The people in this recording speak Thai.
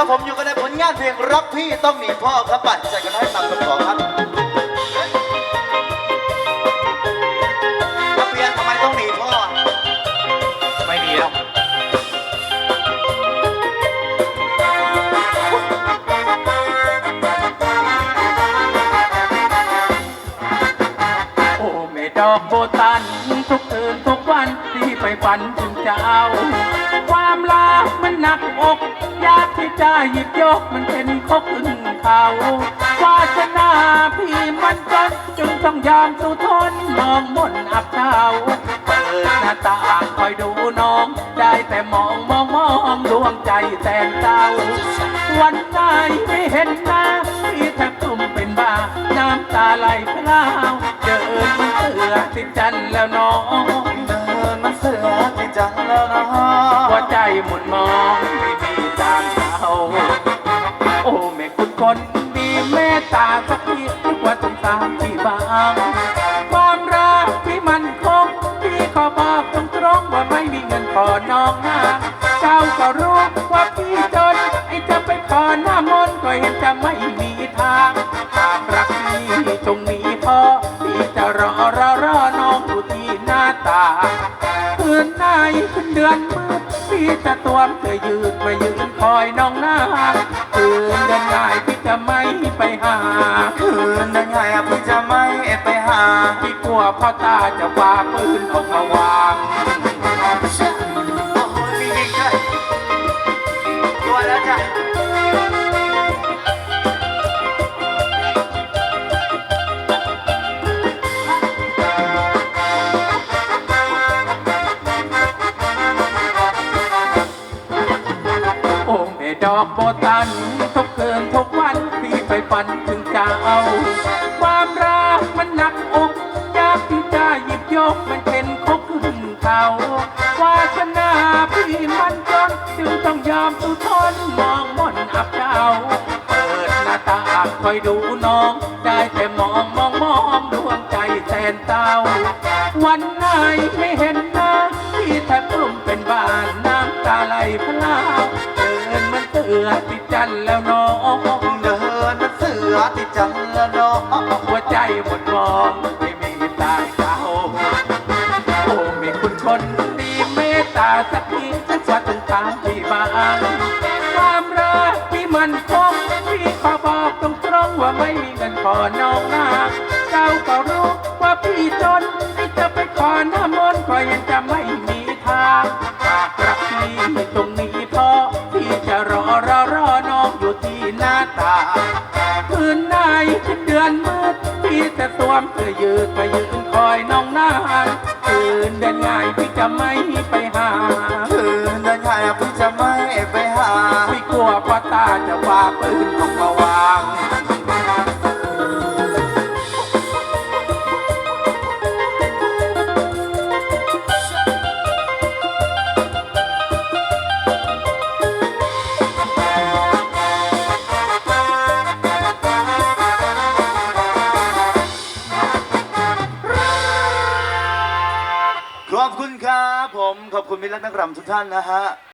ครับผมอยู่กันในผลงานเพลงรักพี่ต้องหนีพ่อครับบัตรใจกันให้ตามคำขอครับนักเรียนทำไมต้องหนีพ่อ ไม่ดีแล้วโอ้แม่ดอกโบตันทุกคืนทุกวันที่ไปฝันถึงเจ้าควา นหนักอกอยากที่จะหยิบยกมันเป็นข้อขึ้นเขาวาสนาพี่มันจนจึงต้องยอมสู้ทนมองมนอับเช้าเปิดหน้าต่างคอยดูน้อง ได้แต่มองมองมองดวงใจแสนเศร้าวันไหนไม่เห็นหน้าพี่แทบกลุ่มเป็นบ้า น้ำตาไหลพลาวเดินมันเสือติดจันแล้วน้อง หัวใจหมุนมองไม่มีทางเขาโอ้แม่คุณคนดีเมตตาสักทีดีกว่าสงสารที่บางความรักที่มันคงพี่ขอบอกตรงตรงๆว่าไม่มีเงินขอน้องนางเจ้าก็รู้ว่าพี่จนไอ้จะไปขอหน้ามนก็เห็นจะไม่มีทางหากรัก ขึ้นมืดพี่จะตวมเธอยืนมายืนคอยน้องนางคืนเดินง่ายพี่จะไม่ไปหาคืนเดินไงอะพี่จะไม่ไปหาพี่กลัวพ่อตาจะวางปืนออกมาวาง อกโบตันทุกคืนทุกวันพี่ไปฝันถึงเจ้าความรักมันหนักอกอยากที่จะหยิบยกมันเป็นคบขึ้นเขาวาสนาพี่มันจนจึงต้องยอมสู้ทนมองมอนอับเจ้าเปิดหน้าตาคอยดูน้อง ได้แต่มองมองมองดวงใจแสนเศร้าวันไหนไม่เห็นหน้าพี่แทบกลุ่มเป็นบ้านน้ำตาไหลพลา สือติดจันแล้วน้องเดินมันเสือที่จังแล้วเนาะหัวใจหมดมองไม่มีตาเจ้าโอ้มีคุณคนดีเมตตาสักทีจะว่าตรงตามที่บาความรักที่มันคงพี่ขอบอกตรงตรงว่าไม่มีเงินขอน้องนาเจ้าก็รู้ว่าพี่จนที่จะไปขอหน้ามนต์ก็ยังจะไม่ รอรอรอน้องอยู่ที่หน้าตางคืนไหนขึ้นเดือนมืดพี่จะสวมเสื้อยืดไปยืนคอยน้องนางคืนเดินง่ายพี่จะไม่ไปหาคืนเดินง่ายพี่จะไม่ไปหาพี่กลัวพ่อตาจะว่าปืนออกมาวา ขอบคุณครับผมขอบคุณมิตรรักนักรำทุกท่านนะฮะ